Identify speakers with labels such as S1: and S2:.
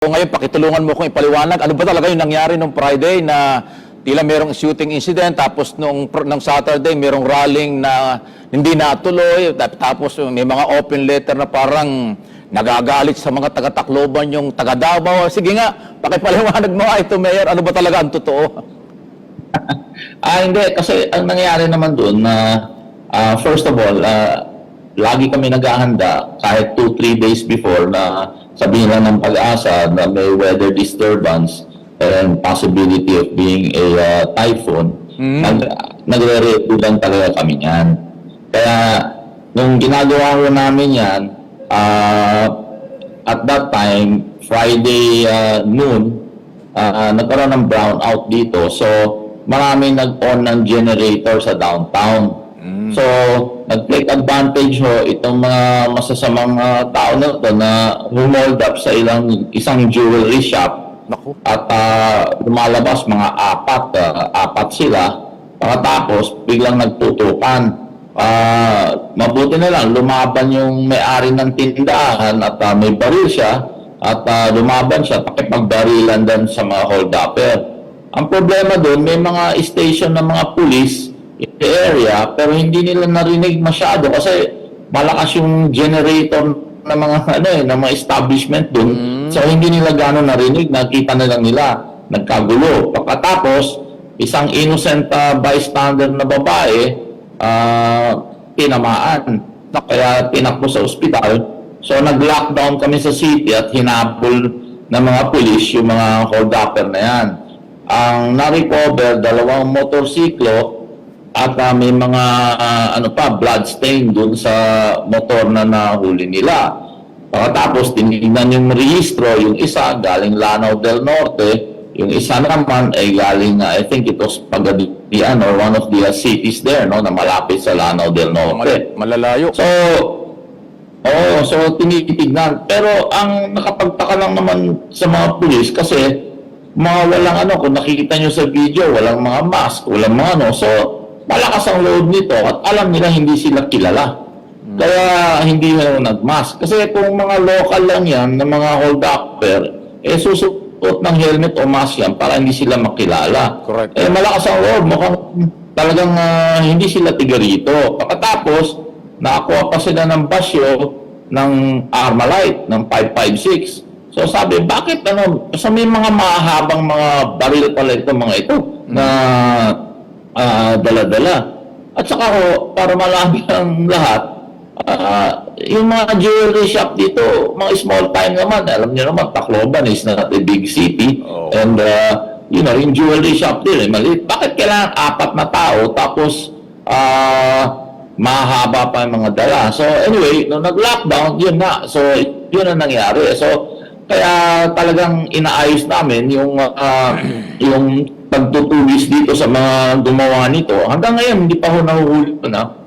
S1: So ngayon, pakitulungan mo kong ipaliwanag. Ano ba talaga yung nangyari nung Friday na tila merong shooting incident, tapos nung, nung Saturday merong rallying na hindi natuloy, tap- tapos may mga open letter na parang nagagalit sa mga taga-Tacloban yung taga Davao. Sige nga, pakipaliwanag mo ito, Mayor. Ano ba talaga ang totoo?
S2: Ah, hindi. Kasi ang nangyari naman doon na, ah, first of all, ah, lagi kami naghahanda kahit 2-3 days before na sabihin lang ng pag-asa na may weather disturbance and possibility of being a ah, typhoon. Nag, nagre-ready lang talaga kami niyan. Kaya, nung ginagawa ko namin yan, ah, at that time, Friday ah, noon, ah, nagkaroon ng brownout dito. So, maraming nag-on ng generator sa downtown. So, nag-take advantage ho itong mga masasamang ah, tao na to na humold up sa ilang isang jewelry shop
S1: Naku.
S2: at ah, lumalabas mga apat, ah, apat sila. Pagkatapos, biglang nagtutukan. Ah, mabuti na lang, lumaban yung may-ari ng tindahan at ah, may baril siya at ah, lumaban siya, pakipagbarilan din sa mga hold-upper. Ang problema doon, may mga station ng mga pulis in the area pero hindi nila narinig masyado kasi malakas yung generator ng mga ano eh, ng mga establishment doon. So hindi nila gano'n narinig, nakita na lang nila nagkagulo. Pagkatapos, isang innocent ah, bystander na babae ah, tinamaan. Kaya tinakbo sa ospital. So nag-lockdown kami sa city at hinabol ng mga pulis yung mga hold-upper na yan. Ang na-recover, dalawang motorsiklo at ah, may mga ah, ano pa blood stain dun sa motor na nahuli nila. Pagkatapos tinignan yung rehistro, yung isa galing Lanao del Norte, yung isa naman ay galing ah, I think it was Pagadian or one of the ah, cities there no na malapit sa Lanao del Norte.
S1: Mal- malalayo.
S2: So, oo, so tinitignan. Pero ang nakapagtaka lang naman sa mga pulis kasi mga walang ano, kung nakikita nyo sa video, walang mga mask, walang mga ano. So, malakas ang load nito at alam nila hindi sila kilala. Kaya hindi na nag-mask. Kasi kung mga local lang yan, ng mga hold-upper, eh susuot ng helmet o mask yan para hindi sila makilala.
S1: Correct.
S2: Eh malakas ang loob, mukhang talagang ah, hindi sila tiga rito. Pagkatapos, nakakuha pa sila ng basyo ng Armalite, ng 556. So sabi, bakit ano, sa may mga mahabang mga baril pala ito, mga ito, na ah, dala-dala. At saka ho, para malabi ang lahat, ah, yung mga jewelry shop dito, mga small time naman, alam niyo naman, Tacloban is not a big city.
S1: Oo.
S2: And, uh, you know, yung jewelry shop din, eh, maliit. Bakit kailangan apat na tao, tapos, ah, mahaba pa yung mga dala. So, anyway, nung nag-lockdown, yun na. So, yun ang nangyari. So, kaya talagang inaayos namin yung, ah, yung pagtutuwis dito sa mga gumawa nito. Hanggang ngayon, hindi pa ho nahuhuli na